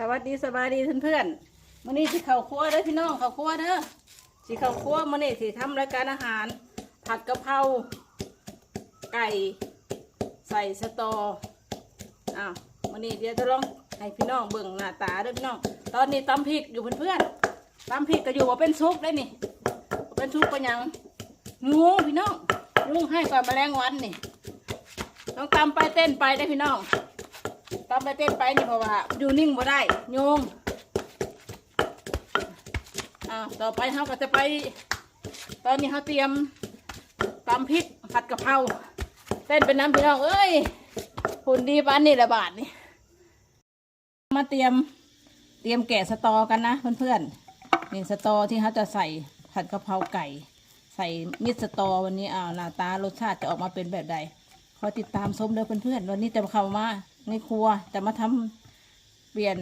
สวัสดีสบายดีเพื่อนๆมื้อนี้สิเข้าครัวเด้อพี่น้องเข้าครัวเด้อสิเข้าครัวมื้อนี้สิทำรายการอาหาร ผัดกะเพราไก่ใส่สตออ้าวมื้อนี้เดี๋ยวจะลองให้พี่น้องเบิ่งหน้าตาเด้อพี่น้อง ตอนนี้ตำพริกอยู่เพื่อนๆตำพริกก็อยู่ว่าเป็นซุปได้นี่เป็นซุปเป็นยังงูพี่น้องยุงให้ก่อนแมลงวันนี่ต้องตำไปเต้นไปได้พี่น้อง ตามไปเต้นไปนี่เพราะว่า อยู่นิ่งบ่ได้โยงอ่าต่อไปเขาก็จะไป ตอนนี้เขาเตรียมตำพริกผัดกะเพราเต้นเป็นน้ำพี่น้องเอ้ยหุ่นดีปานนี่ละบาทนี่มาเตรียมเตรียมแกะสตอกันนะเพื่อนๆนี่สตอที่เขาจะใส่ผัดกะเพราไก่ ใส่มิตรสตอวันนี้อ้าวหน้าตารสชาติจะออกมาเป็นแบบใดคอยติดตามชมเด้อเพื่อนๆวันนี้จะเข้ามา ในครัวจะมาทำเปลี่ยน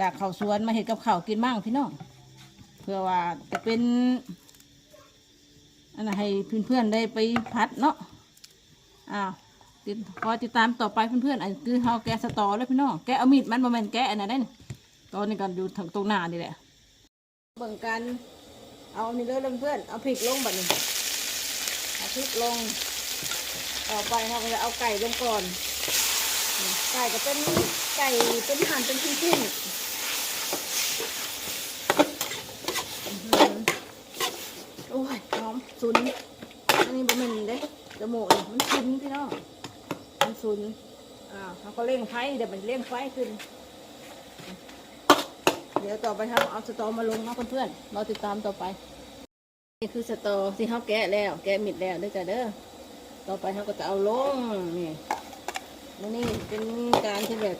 จากข้าวสวนมาเห็ดกับข้าวกินมั่งพี่น้องเพื่อว่าจะเป็นอันให้เพื่อนๆได้ไปพัดเนาะอ้าวติดคอยติดตามต่อไปเพื่อนๆอันคือเฮาแกะสตอแล้วพี่น้องแกะเอามีดมันบ่แมนแกะอันนั้นได้นี่ตอนนี้กันอยู่ทางตรงหน้านี่แหละเบิ่งกันเอาอันนี้เด้อเพื่อนเอาพริกลงบัดนี้เอาพริกลงต่อไปเราจะเอาไก่ลงก่อน ไก่ก็เป็นไก่เป็นหั่นเป็นชิ้นๆอื้อหือโอ้ยหอมซุนอันนี้บะหมี่เด้จมูกนี่มันซุนพี่น้องมันซุนอ่าวเราก็เร่งไฟเดี๋ยวมันเร่งไฟขึ้น เดี๋ยวต่อไปเราเอาสตอมาลงนาะเพื่อนๆเราติดตามต่อไปนี่คือสตอที่เขาแกะแล้ว แกะมิดแล้วเด้อจ้ะเด้อต่อไปเขาก็จะเอาลงนี่ แล้วนี่เป็นการที่แบบ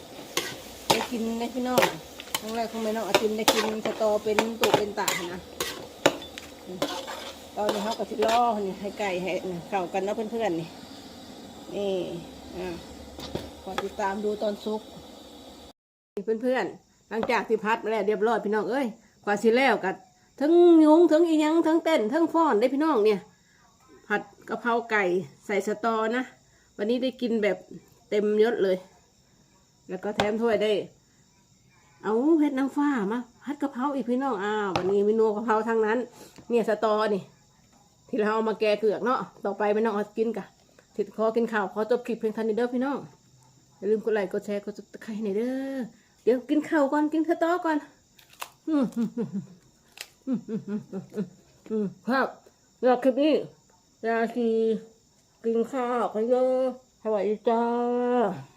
ได้กินได้พี่น้องครั้งแรกของแม่น้องอาจินได้กินสตอเป็นตุเป็นตานะตอนนี้เขาก็จะล่อนี่ให้ไก่ให้เข้ากันนะเพื่อนๆนี่นี่อ่าขอติดตามดูตอนซุกเพื่อนๆหลังจากที่พัดมาแล้วเรียบร้อยพี่น้องเอ้ยกว่าสิแล้วกัทั้งยงทั้งอียังทั้งเต้นทั้งฟ้อนได้พี่น้องเนี่ย ผัดกะเพราไก่ใส่สตอนะ วันนี้ได้กินแบบ เต็มยศเลย แล้วก็แถมถ้วยได้ เอาเห็ดนางฟ้ามาผัดกะเพราอีกพี่น้องอ้าววันนี้เมนูกะเพราทั้งนั้น เนี่ยสตอนี่ ที่เราเอามาแกะเกือกเนาะต่อไปไม่น้องเอากินกะถิดคอกินข้าวขอจบคลิปเพียงเท่านี้เด้อพี่น้องอย่าลืมกดไลค์กดแชร์กดติดตามให้เด้อเดี๋ยวกินข้าวก่อนกินสตอก่อนอืมอืมอืมอืมอืมอืมอืมครับสำหรับคลิปนี้ยาชีกินข้าวกันเยอะ สวัสดีจ้า